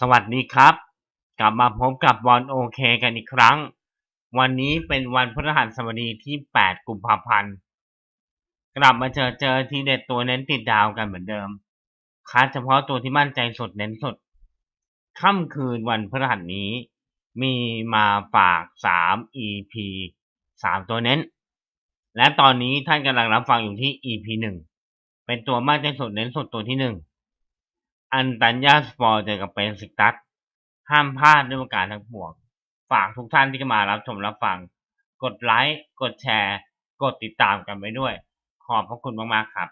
สวัสดีครับ กลับมาพบกับบอลโอเคกันอีกครั้ง วันนี้เป็นวันพฤหัสบดีที่ 8 กุมภาพันธ์ กลับมาเจอเจอทีเด็ดตัวเน้นติดดาวกันเหมือนเดิมคัดเฉพาะตัวที่มั่นใจสดเน้นสดค่ำคืนวันพฤหัสนี้ มีมาฝาก 3 EP 3 ตัวเน้น และตอนนี้ท่านกำลังรับฟังอยู่ที่ EP 1 เป็นตัวมั่นใจสดเน้นสดตัวที่ 1 อันตัญญาสปอร์เจอกับเป็นสิกตัสห้ามพลาดด้วยประการทั้งปวง ฝากทุกท่านที่มารับชมรับฟัง กดไลค์ กดแชร์ กดติดตามกันไปด้วย ขอบพระคุณมากๆครับ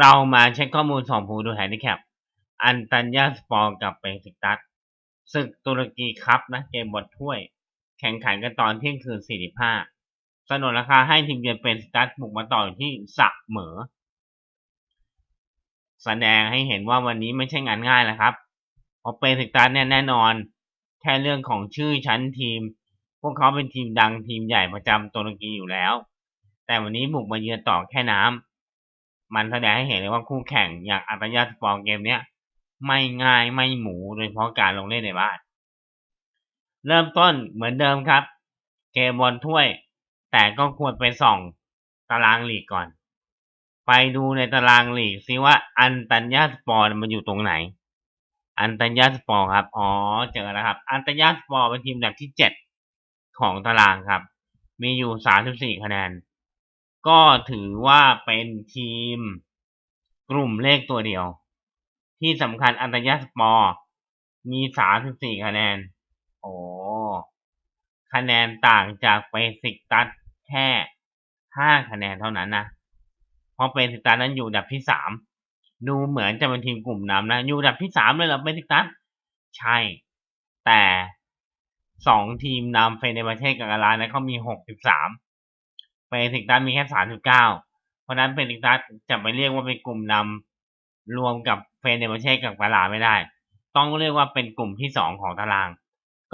เรามาเช็คข้อมูลสองผู้ดูแฮนดิแคป อันตัญญาสปอร์กับเป็นสิกตัสศึกตุรกีครับนะเกมบอลถ้วย แข่งขันกันตอนเที่ยงคืน 45สนนราคาให้ทีมเยือนเป็นสตัสบุกมาต่อที่สะเหมอ แสดงให้เห็นว่าวันนี้ไม่ใช่งานง่ายแล้วครับเพราะเป็นสตัสเนี่ยแน่นอน แค่เรื่องของชื่อชั้นทีม พวกเขาเป็นทีมดังทีมใหญ่ประจำตุรกีอยู่แล้ว แต่วันนี้บุกมาเยือนต่อแค่น้ำมันแสดงให้เห็นเลยว่าคู่แข่งอย่างอัตยาสปอร์เกมเนี้ยไม่ง่ายไม่หมูโดยเฉพาะการลงเล่นในบ้าน เริ่มต้นเหมือนเดิมครับ เกมบอลถ้วย แต่ก็ควรไปส่องตารางลีกก่อน ไปดูในตารางลีกซิว่าอันตัญญาสปอร์มันอยู่ตรงไหน อันตัญญาสปอร์ครับ อ๋อ เจอแล้วครับ อันตัญญาสปอร์เป็นทีมอันดับที่เจ็ดของตารางครับ มีอยู่สามสิบสี่คะแนน ก็ถือว่าเป็นทีมกลุ่มเลขตัวเดียว ที่สำคัญอันตัญญาสปอร์มีสามสิบสี่คะแนน โอ้คะแนนต่างจากเบสิกตัสแค่ห้าคะแนนเท่านั้นนะ เพราะเบสิกตัสนั้นอยู่อันดับที่สามดูเหมือนจะเป็นทีมกลุ่มนำนะ อยู่อันดับที่สามเลยเหรอเบสิกตัสใช่ แต่สองทีมนำเฟเนบาเช่กับอารานะเขามีหกสิบสามเบสิกตัสมีแค่สามสิบเก้าเพราะนั้นเบสิกตัสจะไปเรียกว่าเป็นกลุ่มนำรวมกับเฟเนบาเช่กับอาราไม่ได้ ต้องเรียกว่าเป็นกลุ่มที่สองของตาราง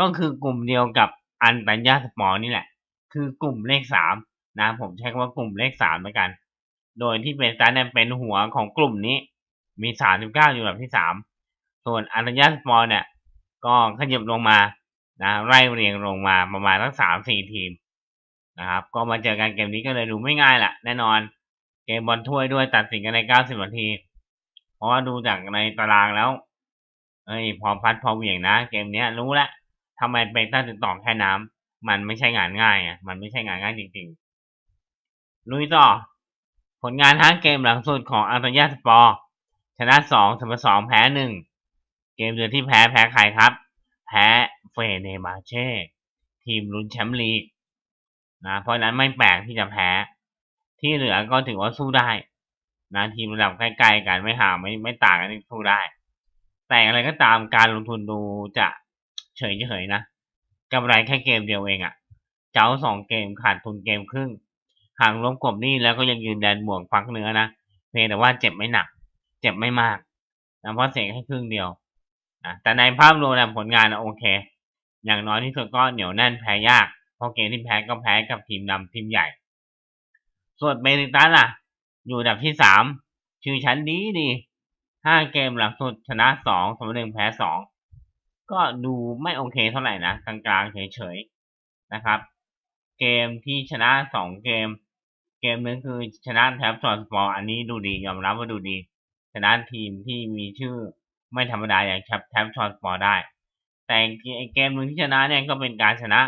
ก็คือกลุ่มเดียวกับอันตัญญาสปอร์นี่แหละ คือกลุ่มเลขสามนะผมใช้คำว่ากลุ่มเลขสามเหมือนกัน โดยที่เป็นตันเนี่ยเป็นหัวของกลุ่มนี้ มีสามสิบเก้าอยู่แบบที่สามส่วนอันตัญญาสปอร์เนี่ย ก็ขยับลงมานะไล่เรียงลงมาประมาณทั้งสามสี่ทีมนะครับ ก็มาเจอกันเกมนี้ก็เลยดูไม่ง่ายแหละแน่นอน เกมบอลถ้วยด้วยตัดสินกันในเก้าสิบนาที เพราะว่าดูจากในตารางแล้วเอ้ยพอพัดพอเหวี่ยงนะ เกมเนี้ยรู้แล้วทำไมเบต้าถึงต่อแค่น้ำมันไม่ใช่งานง่ายอะมันไม่ใช่งานง่ายจริงๆลุยต่อ ผลงานทั้งเกมหลังสุดของอัลตยาสปอร์ชนะสองเสมอสองแพ้หนึ่งเกมเดือนที่แพ้แพ้ใครครับ แพ้เฟเนบาเช่ทีมลุ้นแชมป์ลีกนะเพราะนั้นไม่แปลกที่จะแพ้ ที่เหลือก็ถือว่าสู้ได้นะทีมระดับใกล้ๆกันไม่ห่างไม่ไม่ต่างกันสู้ได้ แต่อะไรก็ตามการลงทุนดูจะเฉยๆนะกำไรแค่เกมเดียวเองอะ่ะ เจ้าสองเกมขาดทุนเกมครึ่ง ห่างลบกบนี่แล้วก็ยังยืนแดนบวกฟักเนื้อนะเพียงแต่ว่าเจ็บไม่หนัก เจ็บไม่มากนะเพราะเสียแค่ครึ่งเดียวนะแต่ในภาพรวมผลงานนะโอเค อย่างน้อยที่สุดก็เหนียวแน่นแพ้ยากเพราะเกมที่แพ้ก็แพ้กับทีมนำทีมใหญ่ ส่วนเบนิตัสล่ะ อยู่อันดับที่สามชื่อชั้นดีดีห้าเกมหลังสุดชนะสองเสมอหนึ่งแพ้สองก็ดูไม่โอเคเท่าไหร่นะกลางๆเฉยๆนะครับ เกมที่ชนะสองเกม เกมนึงคือชนะแท็บจอร์สปอร์อันนี้ดูดียอมรับว่าดูดี ชนะทีมที่มีชื่อไม่ธรรมดาอย่างแท็บจอร์สปอร์ได้ แต่เกมนึงที่ชนะเนี่ยก็เป็นการชนะ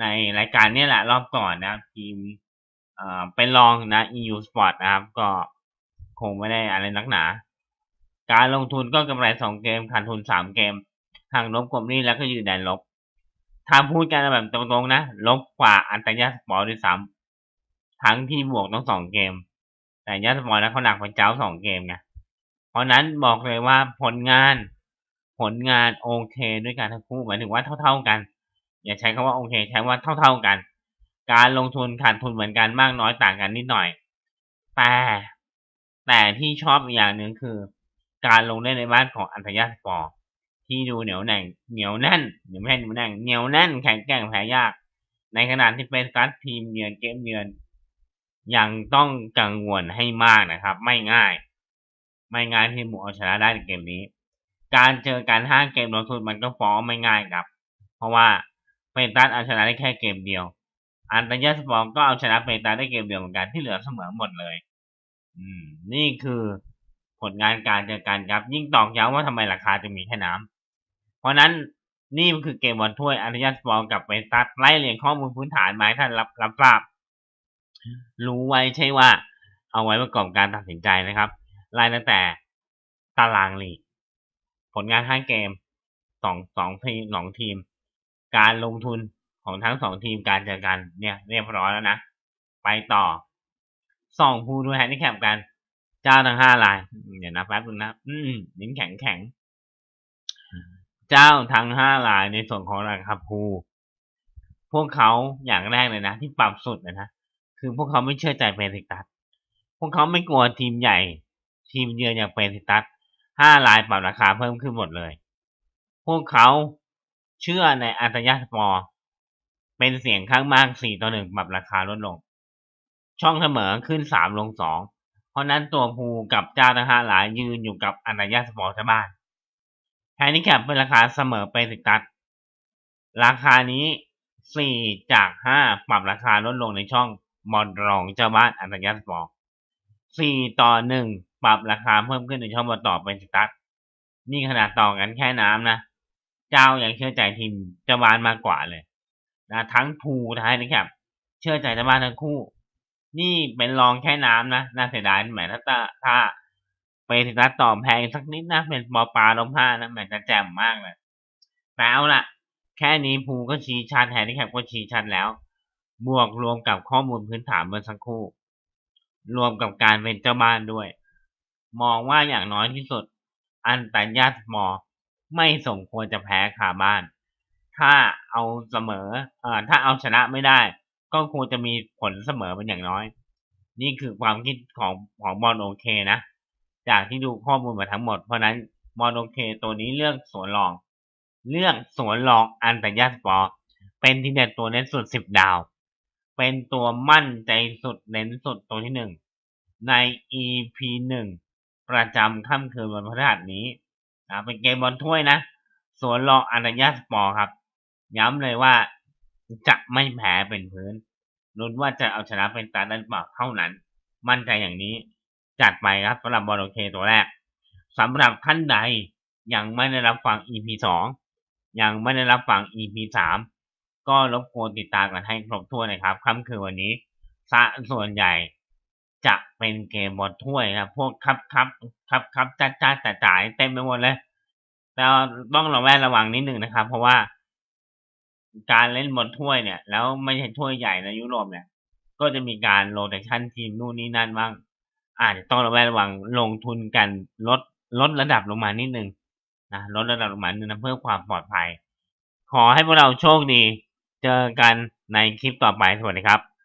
ในรายการนี้แหละรอบก่อนนะทีมเป็นรองนะ EU Sport นะครับ ก็คงไม่ได้อะไรนักหนา การลงทุนก็กำไรสองเกมขาดทุนสามเกมห่างลบกลมนี่แล้วก็ยืนแดนลบถ้าพูดกันแบบตรงๆนะ ลบกว่าอันตรยาสปอร์ด้วยซ้ำ ทั้งที่บวกต้องสองเกม แต่ยาสปอร์แล้วเขาหนักกว่าเจ้าสองเกมไงเพราะนั้นบอกเลยว่าผลงานผลงานโอเคด้วยกันทั้งคู่หมายถึงว่าเท่า ๆกัน อย่าใช้คำว่าโอเค ใช้ว่าเท่าๆกัน การลงทุนขาดทุนเหมือนกันมากน้อยต่างกันนิดหน่อย แต่แต่ที่ชอบอย่างหนึ่งคือ การลงเล่นในบ้านของอันตรยาสปอร์ที่ดูเหนียวแน่นเหนียวแน่นหรือไม่ใช่เหนียวแน่นเหนียวแน่นแข็งแกร่งแพ้ยาก ในขณะที่เป็นกัสทีมเยือนเกมเยือน ยังต้องกังวลให้มากนะครับ ไม่ง่าย ไม่ง่ายที่หมูเอาชนะได้ในเกมนี้ การเจอกันห้าเกมลงทุนมันก็ฟ้องไม่ง่ายครับ เพราะว่าเปตัสเอาชนะได้แค่เกมเดียว อันตยาสปอร์ก็เอาชนะเปตัสได้เกมเดียวเหมือนกันที่เหลือเสมอหมดเลย อืม นี่คือผลงานการเจอกันครับ ยิ่งตอกย้ำว่าทำไมราคาจะมีแค่น้ำเพราะนั้นนี่คือเกมบอลถ้วยอันตยาสปอร์กับเปตัสไล่เรียงข้อมูลพื้นฐานมาให้ท่านรับรับทราบ รู้ไว้ใช่ว่า เอาไว้ประกอบการตัดสินใจนะครับไล่ตั้งแต่ตารางลีก ผลงานห้าเกมสองสองทีมสองทีม การลงทุนของทั้งสองทีมการเจอกันเนี่ยเรียบร้อยแล้วนะ ไปต่อสองผู้ด้วยแฮนดิแคปกัน เจ้าทั้งห้ารายเดี๋ยวนะแป๊บนึงนะ อืมนิ้นแข็งแข็ง เจ้าทั้งห้ารายในส่วนของราคาภูพวกเขาอย่างแรกเลยนะ ที่ปรับสุดเลยนะ คือพวกเขาไม่เชื่อใจเปซิตัสพวกเขาไม่กลัวทีมใหญ่ ทีมเยือนอย่างเปซิตัสห้ารายปรับราคาเพิ่มขึ้นหมดเลย พวกเขาเชื่อในอัตยาสปอร์เป็นเสียงข้างมากสี่ต่อหนึ่งปรับราคาลดลง ช่องเสมอขึ้นสามลงสองเพราะนั้นตัวภูกับเจ้าทั้งห้าหลายยืนอยู่กับอัตยาสปอร์ที่บ้านแฮนดิแคปเป็นราคาเสมอเปซิตัสราคานี้สี่จากห้าปรับราคาลดลงในช่อง มอนรองเจ้าบ้านอัตยาสปอร์สี่ต่อหนึ่งปรับราคาเพิ่มขึ้นในช่องบอลต่อเป็นสตัทนี่ขนาดต่อกันแค่น้ำนะ เจ้ายังเชื่อใจทีมเจ้าบ้านมากกว่าเลยนะทั้งภูท้ายนะครับ เชื่อใจเจ้าบ้านทั้งคู่ นี่เป็นรองแค่น้ำนะน่าเสียดายแหมถ้าถ้าถาไปสตัทต่อแพงสักนิดนะเป็นปอปลาลมห้านะแหมจะแจ่มมากเลยแต่เอาล่ะแค่นี้ภูก็ชี้ชัดแฮนดิแคปก็ชี้ชัดแล้ว บวกรวมกับข้อมูลพื้นฐานเมื่อสักครู่ รวมกับการเป็นเจ้าบ้านด้วย มองว่าอย่างน้อยที่สุด อันตัญญาสมอไม่สมควรจะแพ้คาบ้าน ถ้าเอาเสมอเอ่อถ้าเอาชนะไม่ได้ ก็ควรจะมีผลเสมอเป็นอย่างน้อย นี่คือความคิดของของบอลโอเคนะ จากที่ดูข้อมูลมาทั้งหมด เพราะนั้นบอลโอเคตัวนี้เลือกสวนรอง เลือกสวนรองอันตัญญาสปอร์เป็นที่เด็ดตัวเน้นสุดสิบดาว เป็นตัวมั่นใจสุดเน้นสุดตัวที่หนึ่งใน EP หนึ่งประจำค่ำคืนวันพฤหัสนี้นะเป็นเกมบอลถ้วยนะสวนรองอันตยาสปอร์ครับ ย้ำเลยว่าจะไม่แพ้เป็นพื้นลุ้นว่าจะเอาชนะเป็นตาดันเปล่าเท่านั้น มั่นใจอย่างนี้ จัดไปครับสำหรับบอลโอเคตัวแรกสำหรับท่านใดยังไม่ได้รับฟัง EP สองยังไม่ได้รับฟัง EP สาม ก็รบกวนติดตามกันให้ครบถ้วนนะครับค่ำคืนวันนี้ซะส่วนใหญ่จะเป็นเกมบอลถ้วยนะพวกครับครับครับครับจ้าจ้าจ่าจ่ายเต็มไปหมดเลยแต่ต้องระแวดระวังนิดหนึ่งนะครับ เพราะว่าการเล่นบอลถ้วยเนี่ย แล้วไม่ใช่ถ้วยใหญ่ในยุโรปเนี่ย ก็จะมีการโรเตชันทีมนู่นนี่นั่นบ้างอาจจะต้องระแวดระวังลงทุนกันลดลดระดับลงมานิดนึงนะลดระดับลงมานิดนึงนะเพื่อความปลอดภัย ขอให้พวกเราโชคดี เจอกันในคลิปต่อไป สวัสดีครับ